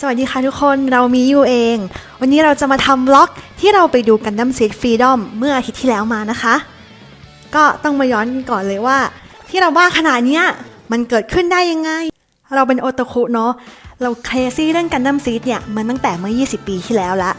สวัสดีค่ะทุกคนเรามีอยู่เอง วันนี้เราจะมาทำบล็อกที่เราไปดูกันดั้มซีดฟรีดอมเมื่ออาทิตย์ที่แล้วมานะคะ ก็ต้องมาย้อนก่อนเลยว่า ที่เราว่าขนาดเนี้ยมันเกิดขึ้นได้ยังไง เราเป็นโอตาคุเนาะเราเครซี่เรื่องกันดั้มซีดเนี่ยมันตั้งแต่เมื่อ 20 ปีที่แล้วละ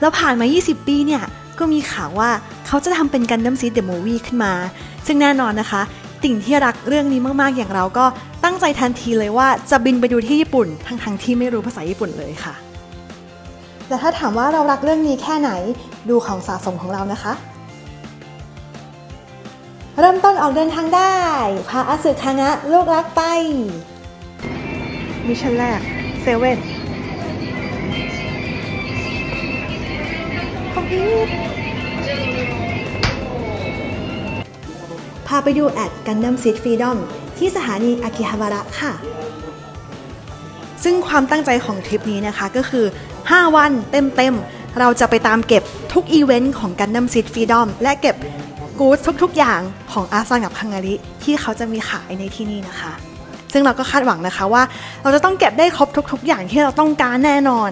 แล้วผ่านมา 20 ปีเนี่ยก็มีข่าวว่าเขาจะทำเป็นกันดั้มซีดเดอะมูวี่ขึ้นมา ซึ่งแน่นอนนะคะ ติ่งที่รักเรื่องนี้มากๆ อย่างเราก็ตั้งใจทันทีเลยว่าจะบินไปดูที่ญี่ปุ่น ทั้งๆที่ไม่รู้ภาษาญี่ปุ่นเลยค่ะ แต่ถ้าถามว่าเรารักเรื่องนี้แค่ไหนดูของสะสมของเรานะคะ เริ่มต้นออกเดินทางได้พาอาสึคางะลูกรักไปมิชชั่นแรกเซเว่นคอมพิว พาไปดูแอดกันดั m มซิตฟรีดอมที่สถานีอากิฮาบาระค่ะ ซึ่งความตั้งใจของทริปนี้นะคะก็คือ 5 วันเต็มๆ เราจะไปตามเก็บทุกอีเวนต์ของกันดั m มซิตฟรีดอมและเก็บกู๊ดทุกๆ อย่างของอาซังกับคังการิที่เขาจะมีขายในที่นี่นะคะ ซึ่งเราก็คาดหวังนะคะว่า เราจะต้องเก็บได้ครบทุก ๆ อย่างที่เราต้องการแน่นอน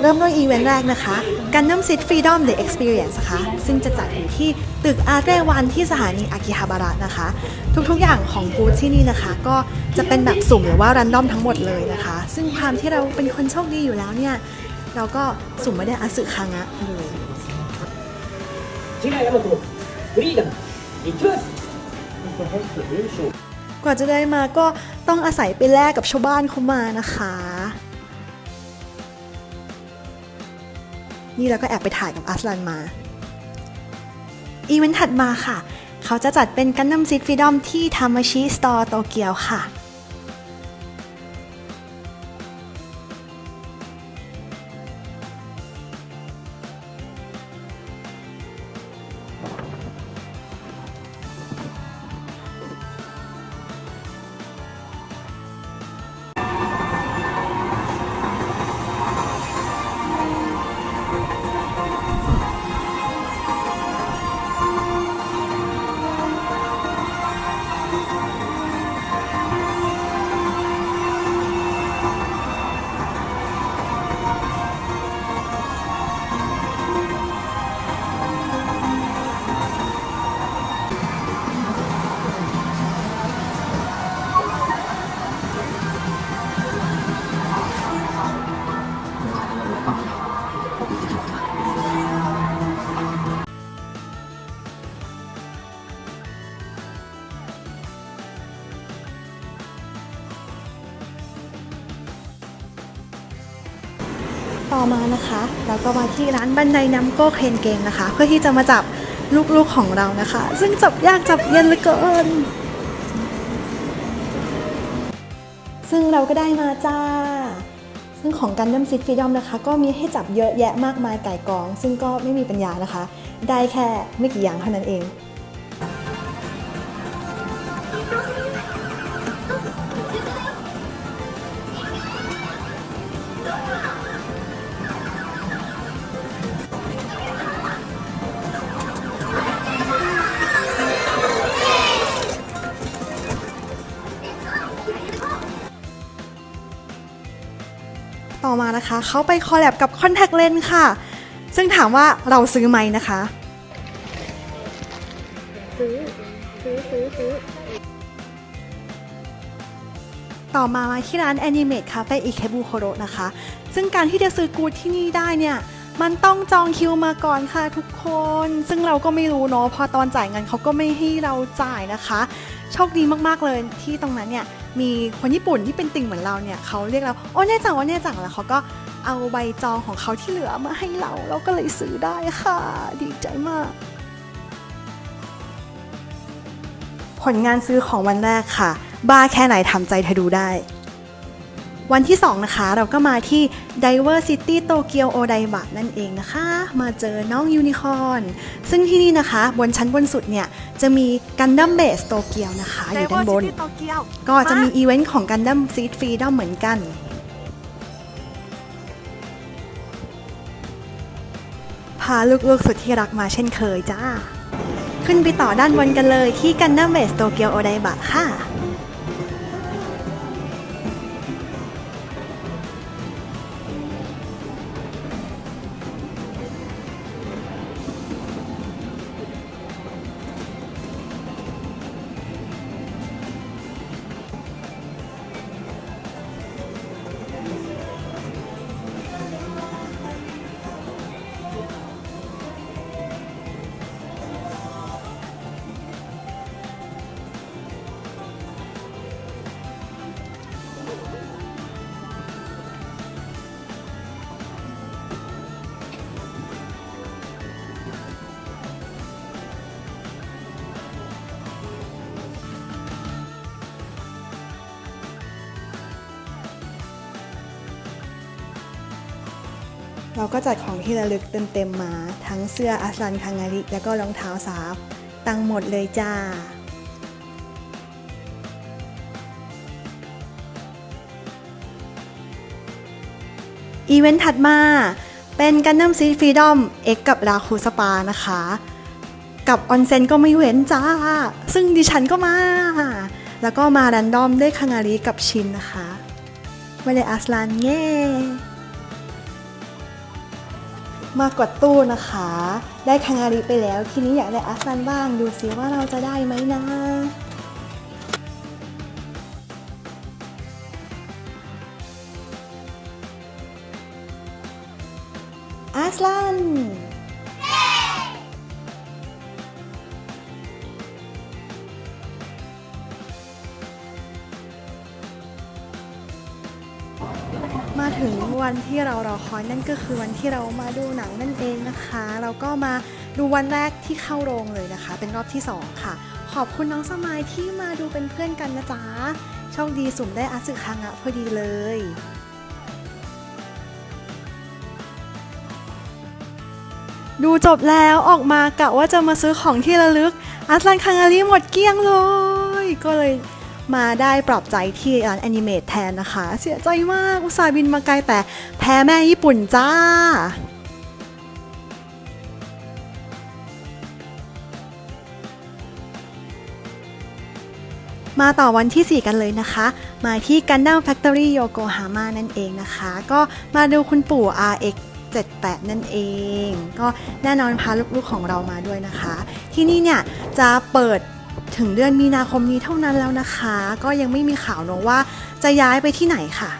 เริ่มด้วยอีเวนต์แรกนะคะ Gundam Seed Freedom The Experience นะคะซึ่งจะจัดอยู่ที่ตึกอาร์เรวันที่สถานีอากิฮาบาระนะคะ ทุกๆอย่างของบูธที่นี่นะคะ ก็จะเป็นแบบสุ่มหรือว่ารันดอมทั้งหมดเลยนะคะ ซึ่งความที่เราเป็นคนโชคดีอยู่แล้วเนี่ย เราก็สุ่มไม่ได้อาสึคังะเลยกว่าจะได้มาก็ต้องอาศัยไปแลกกับชาวบ้านเขามานะคะ นี่เราก็แอบไปถ่ายกับอัสลันมา อีเวนต์ถัดมาค่ะ เขาจะจัดเป็นกันดั้มซิตฟรีดอมที่ทามาชิสตอร์โตเกียวค่ะ ต่อมานะคะเราก็มาที่ร้านบันไดน้ำโก้เคนเกงนะคะ เพื่อที่จะมาจับลูกๆของเรานะคะ ซึ่งจับยากจับเย็นเหลือเกิน ซึ่งเราก็ได้มาจ้า ซึ่งของกันดั้มซิตฟรีดอมนะคะ ก็มีให้จับเยอะแยะมากมายไก่กอง ซึ่งก็ไม่มีปัญญานะคะ ได้แค่ไม่กี่อย่างเท่านั้นเอง มานะคะ เขาไปคอลแลบกับ Contact Lens ค่ะ ซึ่งถามว่าเราซื้อไหมนะคะ ซื้อ ซื้อ ซื้อ ซื้อ ต่อมามาที่ร้าน Animate Cafe Ikebukuro นะคะ ซึ่งการที่จะซื้อกูดที่นี่ได้เนี่ย มันต้องจองคิวมาก่อนค่ะทุกคน ซึ่งเราก็ไม่รู้เนาะ พอตอนจ่ายเงินเขาก็ไม่ให้เราจ่ายนะคะ โชคดีมากๆเลยที่ตรงนั้นเนี่ย มีคนญี่ปุ่นที่เป็นติ่งเหมือนเราเนี่ยเขาเรียกเราโอ้เน่จังว่าเน่จังแล้วเขาก็เอาใบจองของเขาที่เหลือมาให้เราเราก็เลยซื้อได้ค่ะ ดีใจมาก ผลงานซื้อของวันแรกค่ะ บ้าแค่ไหนทำใจเธอดูได้ วันที่ 2 นะคะ เราก็มาที่ Diver City Tokyo Odaiba นั่นเองนะคะ มาเจอน้องยูนิคอร์นซึ่งที่นี่นะคะ บนชั้นบนสุดเนี่ย จะมี Gundam Base Tokyo นะคะ อยู่ด้านบน ก็จะมีอีเวนต์ของ Gundam Seed Freedom เหมือนกัน พาลูกๆสุดที่รักมาเช่นเคยจ้า ขึ้นไปต่อด้านบนกันเลยที่ Gundam Base Tokyo Odaiba ค่ะ เราก็จัดของที่ระลึกเต็มๆมา ทั้งเสื้ออัสลันคังาริแล้วก็รองเท้าสาบตังหมดเลยจ้าอีเวนต์ถัดมาเป็นกันดั้มซีฟรีดอมเอ็กกับราคูสปานะคะ กับออนเซ็นก็ไม่เว้นจ้า ซึ่งดิฉันก็มา แล้วก็มารันดอมด้วยคังาริกับชินนะคะไม่ได้อัสลันเง่ มากดตู้นะคะ ได้คังารีไปแล้ว ทีนี้อยากได้อัสซันบ้าง ดูสิว่าเราจะได้ไหมนะอัสลัน วันที่เรารอคอยนั่นก็คือวันที่เรามาดูหนังนั่นเองนะคะ เราก็มาดูวันแรกที่เข้าโรงเลยนะคะ เป็นรอบที่ 2 ค่ะ ขอบคุณน้องสมายที่มาดูเป็นเพื่อนกันนะจ๊ะโชคดีสุ่มได้อาสึคังอะพอดีเลยดูจบแล้วออกมากะว่าจะมาซื้อของที่ระลึก อัสลันคังอารีหมดเกลี้ยงเลย ก็เลย มาได้ปลอบใจที่ร้านแอนิเมตแทนนะคะ เสียใจมากอุตส่าห์บินมาไกลแต่แพ้แม่ญี่ปุ่นจ้ามาต่อวันที่ 4 กันเลยนะคะ มาที่ Gundam Factory Yokohama นั่นเองนะคะ ก็มาดูคุณปู่ RX 78 นั่นเอง ก็แน่นอนพาลูกๆของเรามาด้วยนะคะ ที่นี่เนี่ยจะเปิด ถึงเดือนมีนาคมนี้เท่านั้นแล้วนะคะ ก็ยังไม่มีข่าวเนะว่าจะย้ายไปที่ไหนค่ะ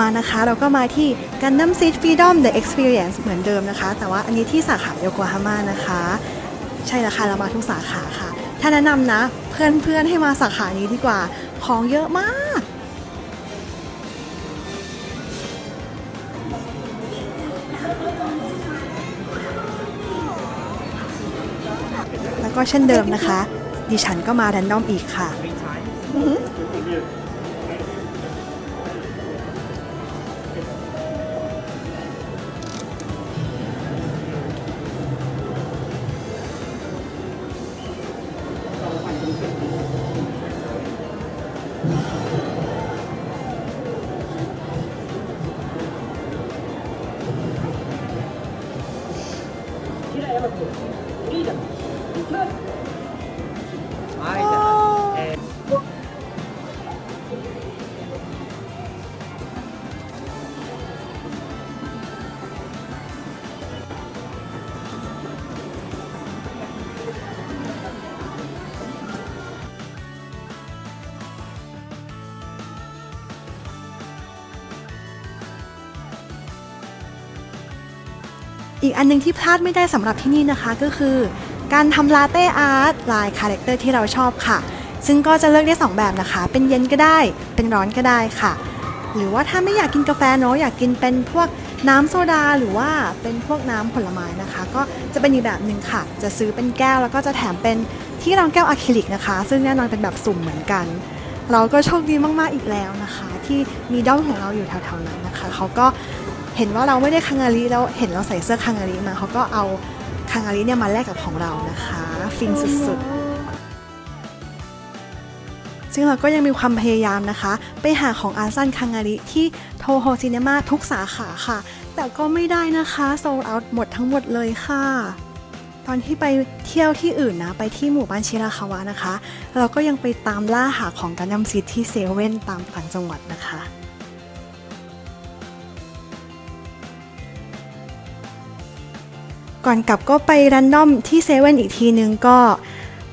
มานะคะ เราก็มาที่ Gundam Seed Freedom The Experience เหมือนเดิมนะคะ แต่ว่าอันนี้ที่สาขาโยโกฮาม่านะคะ ใช่แล้วค่ะเรามาทุกสาขาค่ะ ถ้าแนะนำนะ เพื่อนๆให้มาสาขานี้ดีกว่าของเยอะมากแล้วก็เช่นเดิมนะคะ ดิฉันก็มาแรนดอมอีกค่ะ อีกอันหนึงที่พลาดไม่ได้สำหรับที่นี่นะคะก็คือ การทำลาเต้อาร์ตลายคาแรคเตอร์ที่เราชอบค่ะ ซึ่งก็จะเลือกได้ 2 แบบนะคะ เป็นเย็นก็ได้ เป็นร้อนก็ได้ค่ะ หรือว่าถ้าไม่อยากกินกาแฟเนาะอยากกินเป็นพวกน้ำโซดาหรือว่าเป็นพวกน้ำผลไม้นะคะ ก็จะเป็นอีกแบบหนึ่งค่ะ จะซื้อเป็นแก้วแล้วก็จะแถมเป็นที่รองแก้วอะคริลิกนะคะ ซึ่งแน่นอนเป็นแบบสุ่มเหมือนกัน เราก็โชคดีมากๆอีกแล้วนะคะ ที่มีด้อมของเราอยู่แถวๆนั้นนะคะเขาก็ เห็นว่าเราไม่ได้คังอารีแล้วเห็นเราใส่เสื้อคังอารีมาเขาก็เอาคังอารีเนี่ยมาแลกกับของเรานะคะ ฟินสุดๆ ซึ่งเราก็ยังมีความพยายามนะคะ ไปหาของอาซันคังอาริที่โทโฮซิน e มาทุกสาขาค่ะ แต่ก็ไม่ได้นะคะโซลเอาท์หมดทั้งหมดเลยค่ะตอนที่ไปเที่ยวที่อื่นนะ ไปที่หมู่บ้านชิราคาวะนะคะ เราก็ยังไปตามล่าหาของกันดั้มซีที่เซเว่นตามต่างจังหวัดนะคะ ก่อนกลับก็ไปรันดอมที่เซเว่นอีกทีนึงก็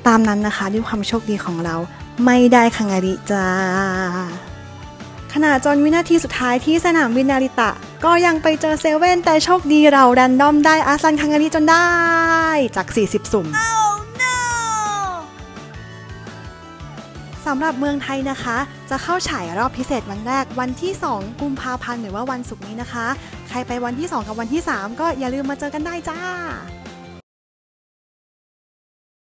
ตามนั้นนะคะด้วยความโชคดีของเราไม่ได้คังอาริจ้าขณะจนวินาทีสุดท้ายที่สนามบินนาริตะ ก็ยังไปเจอเซเว่นแต่โชคดีเรารันดอมได้อาซันคังอาริจนได้จาก 40 สุ่มำหรับเมืองไทยนะคะ จะเข้าฉายรอบพิเศษวันแรกวันที่ 2 กุมภาพันธ์หรือว่าวันศุกร์นี้นะคะ ใครไปวันที่ 2 กับวันที่ 3 ก็อย่าลืมมาเจอกันได้จ้า